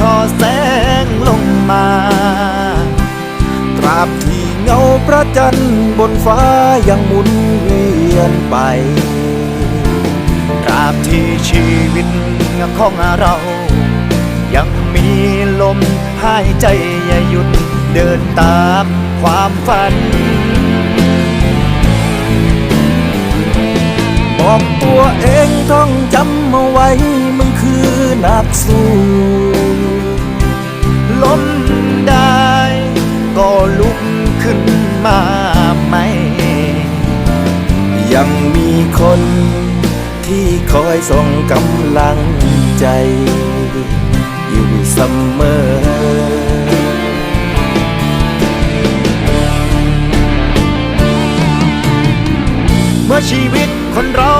ทอแสงลงมา ตราบที่เงาพระจันทร์บนฟ้ายังหมุนเวียนไป ตราบที่ชีวิตของเรา ยังมีลมหายใจอย่าหยุดเดินตามความฝันบอกตัวเองต้องจำเอาไว้มันคือนักสู้ มาไหม ยังมีคนที่คอยส่งกำลังใจ อยู่เสมอเมื่อชีวิตคนเรา